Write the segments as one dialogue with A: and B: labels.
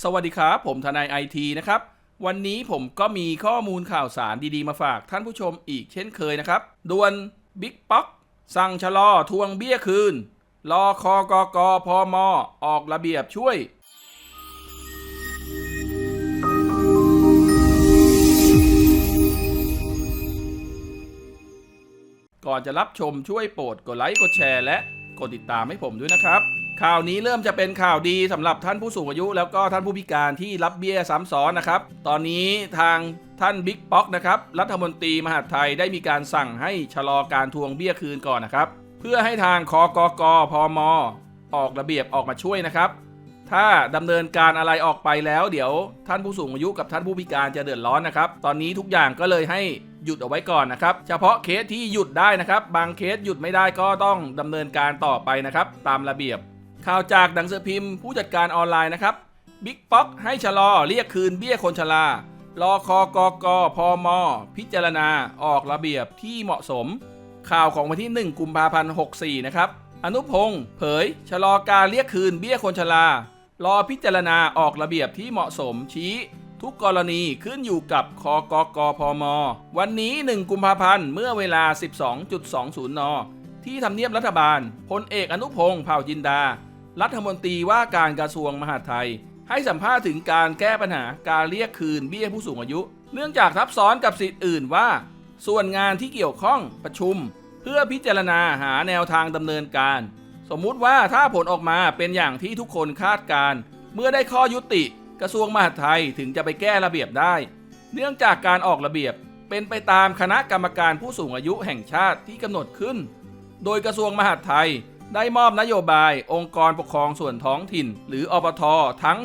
A: สวัสดีครับ ผมทนายไอทีนะครับ วันนี้ผมก็มีข้อมูลข่าวสารดีๆมาฝากท่านผู้ชมอีกเช่นเคยนะครับด่วนบิ๊กป๊อกสั่งชะลอทวงเบี้ยคืน รอคอกกพมออกระเบียบช่วยก่อนจะรับชมช่วยโปรดกดไลค์กดแชร์และกดติดตามให้ผมด้วยนะครับ ข่าวนี้เริ่มจะเป็นข่าวดีสำหรับท่านผู้สูงอายุ แล้วก็ท่านผู้พิการที่รับเบี้ยซ้ำซ้อนนะครับ ตอนนี้ทางท่านบิ๊กป๊อกนะครับรัฐมนตรีมหาดไทยได้มีการสั่งให้ชะลอการทวงเบี้ยคืนก่อนนะครับ เพื่อให้ทางคอกกพมออกระเบียบออกมาช่วยนะครับ ถ้าดำเนินการอะไรออกไปแล้วเดี๋ยวท่านผู้สูงอายุกับท่านผู้พิการจะเดือดร้อนนะครับ ตอนนี้ทุกอย่างก็เลยให้หยุดเอาไว้ก่อนนะครับ เฉพาะเคสที่หยุดได้นะครับ บางเคสหยุดไม่ได้ก็ต้องดำเนินการต่อไปนะครับ ตามระเบียบ ข่าวจากดังสือพิมพ์ผู้จัดการออนไลน์นะครับบิ๊กป๊อกให้ชะลอเรียกคืนเบี้ยคนชรารอคอกกพม พิจารณาออกระเบียบที่เหมาะสม ข่าวของวันที่ 1 กุมภาพันธ์ 64 นะครับ อนุพงศ์เผย ชะลอการเรียกคืนเบี้ยคนชรารอพิจารณาออกระเบียบที่เหมาะสมชี้ ทุกกรณีขึ้นอยู่กับคอกกพม วันนี้ 1 กุมภาพันธ์เมื่อเวลา 12.20 น ที่ทำเนียบรัฐบาลพลเอกอนุพงศ์เผ่าจินดา รัฐมนตรีว่าการกระทรวงมหาดไทย ให้สัมภาษณ์ถึงการแก้ปัญหาการเรียกคืนเบี้ยผู้สูงอายุ เนื่องจากทับซ้อนกับสิทธิ์อื่นว่า ส่วนงานที่เกี่ยวข้องประชุม เพื่อพิจารณาหาแนวทางดำเนินการ สมมุติว่าถ้าผลออกมาเป็นอย่างที่ทุกคนคาดการเมื่อได้ข้อยุติกระทรวงมหาดไทยถึงจะไปแก้ระเบียบได้ เนื่องจากการออกระเบียบเป็นไปตามคณะกรรมการผู้สูงอายุแห่งชาติที่กำหนดขึ้น โดยกระทรวงมหาดไทย ได้มอบนโยบายองค์กรปกครองส่วนท้องถิ่น หรืออปททั้ง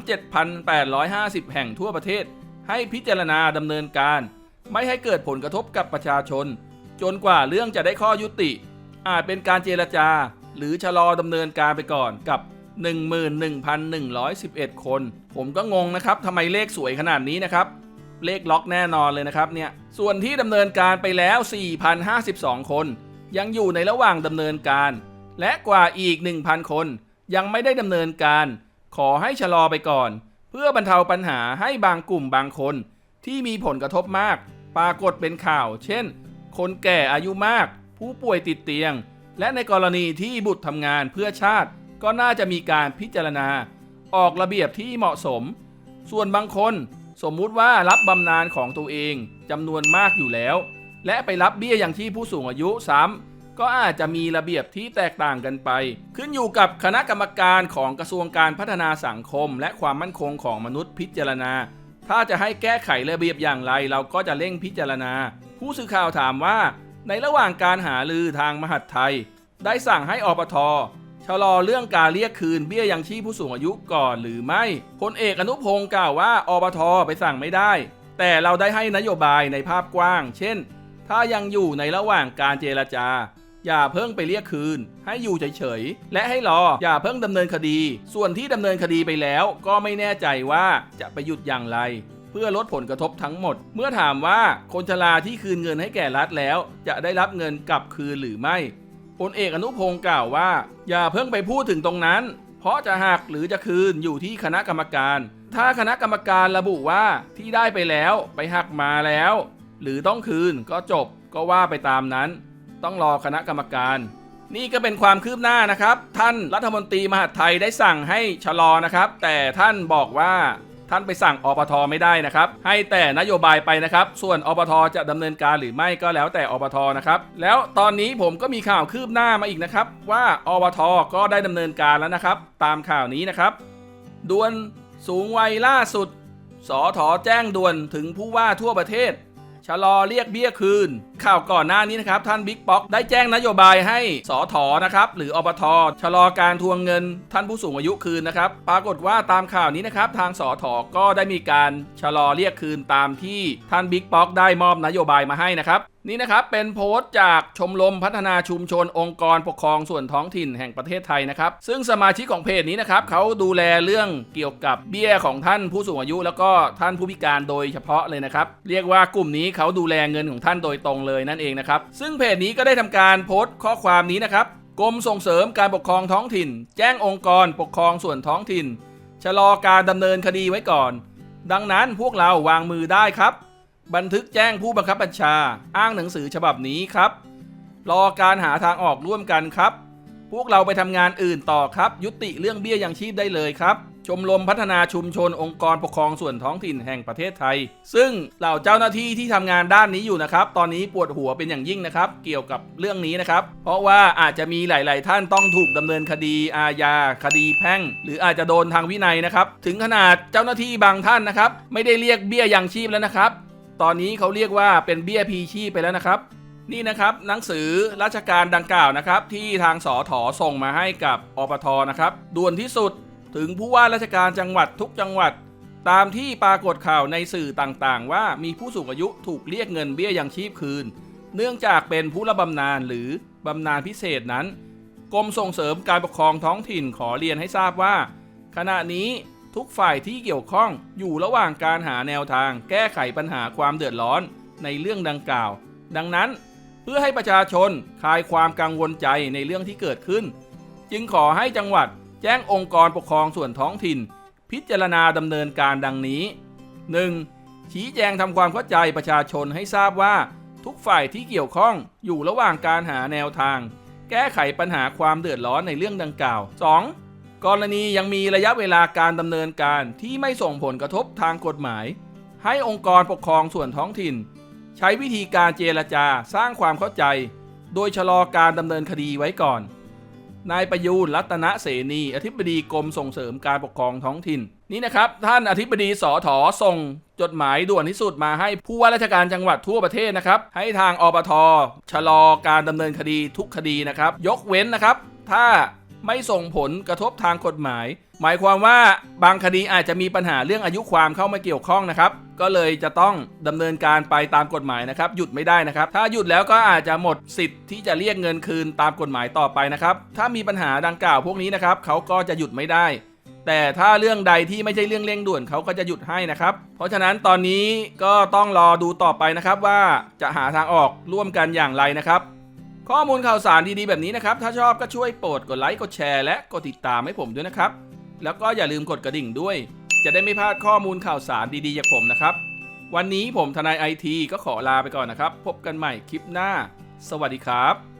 A: 7,850 แห่งทั่วประเทศ ให้พิจารณาดำเนินการ ไม่ให้เกิดผลกระทบกับประชาชน จนกว่าเรื่องจะได้ข้อยุติ อาจเป็นการเจรจา หรือชะลอดำเนินการไปก่อนกับ 11,111 คน ผมก็งงนะครับทำไมเลขสวยขนาดนี้นะครับเลขล็อกแน่นอนเลยนะครับเนี่ย ส่วนที่ดำเนินการไปแล้ว 4,052 คน ยังอยู่ในระหว่างดำเนินการ และกว่าอีก 1,000 คนยังไม่ได้ดำเนินการ ขอให้ชะลอไปก่อน เพื่อบรรเทาปัญหาให้บางกลุ่มบางคน ที่มีผลกระทบมาก ปรากฏเป็นข่าว เช่น คนแก่อายุมาก ผู้ป่วยติดเตียง และในกรณีที่บุตรทำงานเพื่อชาติ ก็น่าจะมีการพิจารณา ออกระเบียบที่เหมาะสม ส่วนบางคนสมมุติว่ารับบำนาญของตัวเองจำนวนมากอยู่แล้ว และไปรับเบี้ยอย่างที่ผู้สูงอายุซ้ำ ก็อาจจะมีระเบียบที่แตกต่างกันไป ขึ้นอยู่กับคณะกรรมการของกระทรวงการพัฒนาสังคม และความมั่นคงของมนุษย์พิจารณา ถ้าจะให้แก้ไขระเบียบอย่างไร เราก็จะเร่งพิจารณา ผู้สื่อข่าวถามว่า ในระหว่างการหาลือทางมหาดไทย ได้สั่งให้อปทชะลอเรื่องการเรียกคืนเบี้ยยังชีพผู้สูงอายุก่อนหรือไม่พลเอกอนุพงศ์กล่าวว่าอปทไปสั่งไม่ได้ แต่เราได้ให้นโยบายในภาพกว้าง เช่น ถ้ายังอยู่ในระหว่างการเจรจา อย่าเพิ่งไปเรียกคืน ให้อยู่เฉยๆ และให้รออย่าเพิ่งดำเนินคดี ส่วนที่ดำเนินคดีไปแล้ว ก็ไม่แน่ใจว่าจะไปหยุดอย่างไร เพื่อลดผลกระทบทั้งหมด เมื่อถามว่าคนชราที่คืนเงินให้แก่รัฐแล้ว จะได้รับเงินกลับคืนหรือไม่พลเอกอนุพงศ์กล่าวว่า อย่าเพิ่งไปพูดถึงตรงนั้น เพราะจะหักหรือจะคืนอยู่ที่คณะกรรมการ ถ้าคณะกรรมการระบุว่าที่ได้ไปแล้วไปหักมาแล้ว หรือต้องคืนก็จบก็ว่าไปตามนั้น ต้องรอคณะกรรมการ นี่ก็เป็นความคืบหน้านะครับ ท่านรัฐมนตรีมหาดไทยได้สั่งให้ชะลอนะครับ แต่ท่านบอกว่าท่านไปสั่งอปทไม่ได้นะครับ ให้แต่นโยบายไปนะครับ ส่วนอปทจะดำเนินการหรือไม่ก็แล้วแต่อปทนะครับ แล้วตอนนี้ผมก็มีข่าวคืบหน้ามาอีกนะครับ ว่าอปทก็ได้ดำเนินการแล้วนะครับ ตามข่าวนี้นะครับด่วนสูงวัยล่าสุด สอถอแจ้งด่วนถึงผู้ว่าทั่วประเทศ ชะลอเรียกเบี้ยคืน ข่าวก่อนหน้านี้นะครับ ท่านบิ๊กป๊อกได้แจ้งนโยบายให้สอถอนะครับหรืออบทชะลอการทวงเงิน ท่านผู้สูงอายุคืนนะครับ ปรากฏว่าตามข่าวนี้นะครับ ทางสอถอก็ได้มีการชะลอเรียกคืนตามที่ท่านบิ๊กป๊อกได้มอบนโยบายมาให้นะครับนี่นะครับเป็นโพสต์จากชมรมพัฒนาชุมชนองค์กรปกครองส่วนท้องถิ่นแห่งประเทศไทยนะครับ ซึ่งสมาชิกของเพจนี้นะครับเขาดูแลเรื่องเกี่ยวกับเบี้ยของท่านผู้สูงอายุ แล้วก็ท่านผู้พิการโดยเฉพาะเลยนะครับ เรียกว่ากลุ่มนี้เขาดูแลเงินของท่านโดยตรงเลยนั่นเองนะครับ ซึ่งเพจนี้ก็ได้ทำการโพสต์ข้อความนี้นะครับกรมส่งเสริมการปกครองท้องถิ่น แจ้งองค์กรปกครองส่วนท้องถิ่นชะลอการดำเนินคดีไว้ก่อน ดังนั้นพวกเราวางมือได้ครับ บันทึกแจ้งผู้บังคับบัญชา อ้างหนังสือฉบับนี้ครับ รอการหาทางออกร่วมกันครับ พวกเราไปทำงานอื่นต่อครับ ยุติเรื่องเบี้ยยังชีพได้เลยครับ ชมรมพัฒนาชุมชนองค์กรปกครองส่วนท้องถิ่นแห่งประเทศไทย ซึ่งเหล่าเจ้าหน้าที่ที่ทำงานด้านนี้อยู่นะครับ ตอนนี้ปวดหัวเป็นอย่างยิ่งนะครับ เกี่ยวกับเรื่องนี้นะครับ เพราะว่าอาจจะมีหลาย ๆ ท่านต้องถูกดำเนินคดีอาญาคดีแพ่ง หรืออาจจะโดนทางวินัยนะครับ ถึงขนาดเจ้าหน้าที่บางท่านนะครับ ไม่ได้เรียกเบี้ยยังชีพแล้วนะครับ ตอนนี้เขาเรียกว่าเป็นเบี้ยพีชีพไปแล้วนะครับ นี่นะครับหนังสือราชการดังกล่าวนะครับ ที่ทางสอถอส่งมาให้กับอปทนะครับด่วนที่สุดถึงผู้ว่าราชการจังหวัดทุกจังหวัด ตามที่ปรากฏข่าวในสื่อต่างๆ ว่ามีผู้สูงอายุถูกเรียกเงินเบี้ยยังชีพคืน เนื่องจากเป็นผู้รับบำนาญหรือบำนาญพิเศษนั้นกรมส่งเสริมการปกครองท้องถิ่นขอเรียนให้ทราบว่า ขณะนี้ ทุกฝ่ายที่เกี่ยวข้องอยู่ระหว่างการหาแนวทาง แก้ไขปัญหาความเดือดร้อนในเรื่องดังกล่าว ดังนั้นเพื่อให้ประชาชนคลายความกังวลใจในเรื่องที่เกิดขึ้น จึงขอให้จังหวัดแจ้งองค์กรปกครองส่วนท้องถิ่น พิจารณาดำเนินการดังนี้ 1. ชี้แจงทำความเข้าใจประชาชนให้ทราบว่า ทุกฝ่ายที่เกี่ยวข้องอยู่ระหว่างการหาแนวทาง แก้ไขปัญหาความเดือดร้อนในเรื่องดังกล่าว 2. กรณียังมีระยะเวลาการดำเนินการที่ไม่ส่งผลกระทบทางกฎหมาย ให้องค์กรปกครองส่วนท้องถิ่น ใช้วิธีการเจรจาสร้างความเข้าใจ โดยชะลอการดำเนินคดีไว้ก่อน นายประยูรรัตนเสนีอธิบดีกรมส่งเสริมการปกครองท้องถิ่น นี่นะครับ ท่านอธิบดีสอถอส่งจดหมายด่วนที่สุดมาให้ผู้ว่าราชการจังหวัดทั่วประเทศนะครับ ให้ทางอปทชะลอการดำเนินคดีทุกคดีนะครับ ยกเว้นนะครับ ถ้า ไม่ส่งผลกระทบทางกฎหมาย หมายความว่าบางคดีอาจจะมีปัญหาเรื่องอายุความเข้ามาเกี่ยวข้องนะครับ ก็เลยจะต้องดำเนินการไปตามกฎหมายนะครับ หยุดไม่ได้นะครับ ถ้าหยุดแล้วก็อาจจะหมดสิทธิ์ที่จะเรียกเงินคืนตามกฎหมายต่อไปนะครับ ถ้ามีปัญหาดังกล่าวพวกนี้นะครับเขาก็จะหยุดไม่ได้ แต่ถ้าเรื่องใดที่ไม่ใช่เรื่องเร่งด่วนเขาก็จะหยุดให้นะครับ เพราะฉะนั้นตอนนี้ก็ต้องรอดูต่อไปนะครับว่าจะหาทางออกร่วมกันอย่างไรนะครับ ข้อมูลข่าวสารดีๆแบบนี้นะครับ ถ้าชอบก็ช่วยโปรดกดไลค์ กดแชร์ และกดติดตามให้ผมด้วยนะครับ แล้วก็อย่าลืมกดกระดิ่งด้วย จะได้ไม่พลาดข้อมูลข่าวสารดีๆจากผมนะครับ วันนี้ผมทนายไอทีก็ขอลาไปก่อนนะครับ พบกันใหม่คลิปหน้า สวัสดีครับ